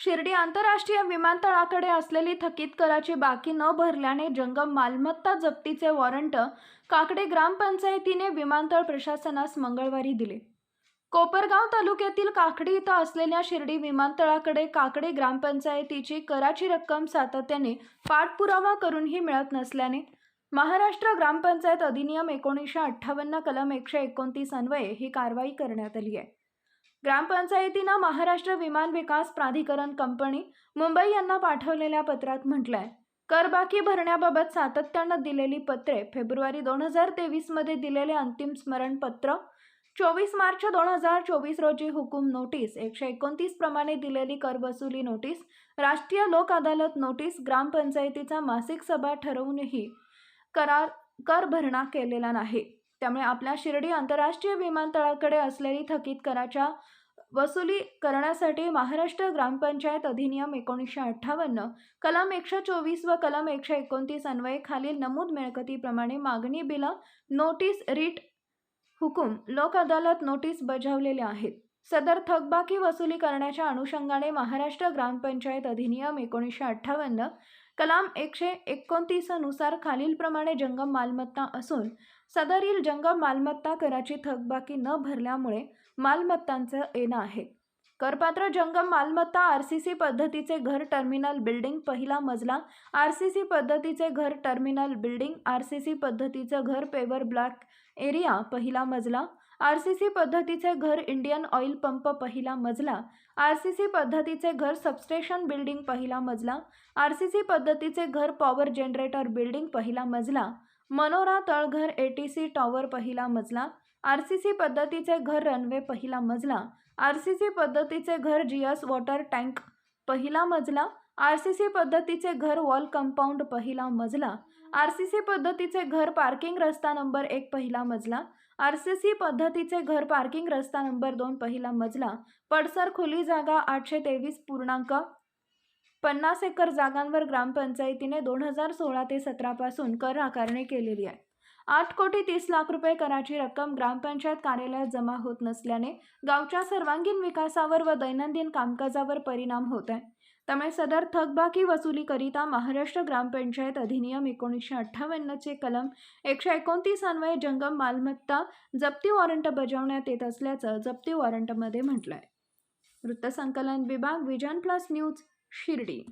शिर्डी आंतरराष्ट्रीय विमानतळाकडे असलेली थकीत कराची बाकी न भरल्याने जंगम मालमत्ता जप्तीचे वॉरंट काकडे ग्रामपंचायतीने विमानतळ प्रशासनास मंगळवारी दिले. कोपरगाव तालुक्यातील काकडी इथं असलेल्या शिर्डी विमानतळाकडे काकडे ग्रामपंचायतीची कराची रक्कम सातत्याने पाठपुरावा करूनही मिळत नसल्याने महाराष्ट्र ग्रामपंचायत अधिनियम एकोणीसशे अठ्ठावन्न कलम एकशे एकोणतीस अन्वये ही कारवाई करण्यात आली आहे. ग्रामपंचायतीनं महाराष्ट्र विमान विकास प्राधिकरण कंपनी मुंबई यांना पाठवलेल्या पत्रात म्हटलंय करबाकी भरण्याबाबत सातत्यानं दिलेली पत्रे फेब्रुवारी दोन हजार तेवीसमध्ये दिलेले अंतिम स्मरणपत्र चोवीस मार्च दोन हजार चोवीस रोजी हुकूम नोटीस एकशे एकोणतीस प्रमाणे दिलेली करवसुली नोटीस राष्ट्रीय लोक अदालत नोटीस ग्रामपंचायतीचा मासिक सभा ठरवूनही करार कर भरणा केलेला नाही. त्यामुळे आपल्या शिर्डी आंतरराष्ट्रीय विमानतळाकडे असलेली थकीत कराच्या वसुली करण्यासाठी महाराष्ट्र ग्रामपंचायत अधिनियम एकोणीसशे अठ्ठावन्न कलम एकशे चोवीस व कलम एकशे एकोणतीस अन्वये खालील नमूद मिळकतीप्रमाणे मागणी बिलं नोटीस रीट हुकूम लोक अदालत नोटीस बजावलेल्या आहेत. सदर थकबाकी वसुली करण्याच्या अनुषंगाने महाराष्ट्र ग्रामपंचायत अधिनियम एकोणीसशे अठ्ठावन्न कलाम एकशे एकोणतीसनुसार खालीलप्रमाणे जंगम मालमत्ता असून सदरील जंगम मालमत्ता कराची थकबाकी न भरल्यामुळे मालमत्तांचं येणं आहे. करपात्र जंगम मालमत्ता आर सी सी पद्धतीचे घर टर्मिनल बिल्डिंग पहिला मजला आर सी सी पद्धतीचे घर terminal building R C C पद्धतीचं घर पेवर ब्लॅक एरिया पहिला मजला आर सी सी पद्धतीचे घर इंडियन ऑइल पंप पहिला मजला आर सी सी पद्धतीचे घर सबस्टेशन बिल्डिंग पहिला मजला आर सी सी पद्धतीचे घर पॉवर जनरेटर बिल्डिंग पहिला मजला मनोरा तळघर ए टी सी टॉवर पहिला मजला आर सी सी पद्धतीचे घर रनवे पहिला मजला आर सी सी पद्धतीचे घर जी एस वॉटर टँक पहिला मजला आर सी सी पद्धतीचे घर वॉल कंपाऊंड पहिला मजला आर सी सी पद्धतीचे घर पार्किंग रस्ता नंबर एक पहिला मजला आर सी सी पद्धतीचे घर पार्किंग रस्ता नंबर दोन पहिला मजला पडसर खुली जागा आठशे तेवीस पूर्णांक पन्नास एकर जागांवर ग्रामपंचायतीने दोन हजार सोळा ते सतरापासून कर आकारणी केलेली आहे. आठ कोटी तीस लाख रुपये कराची रक्कम ग्रामपंचायत कार्यालयात जमा होत नसल्याने गावच्या सर्वांगीण विकासावर व दैनंदिन कामकाजावर परिणाम होत आहे. त्यामुळे सदर थकबाकी वसुलीकरिता महाराष्ट्र ग्रामपंचायत अधिनियम एकोणीसशे अठ्ठावन्नचे कलम एकशे एकोणतीस अन्वये जंगम मालमत्ता जप्ती वॉरंट बजावण्यात येत असल्याचं जप्ती वॉरंटमध्ये म्हटलं आहे वृत्तसंकलन विभाग विजन प्लस न्यूज शिर्डी.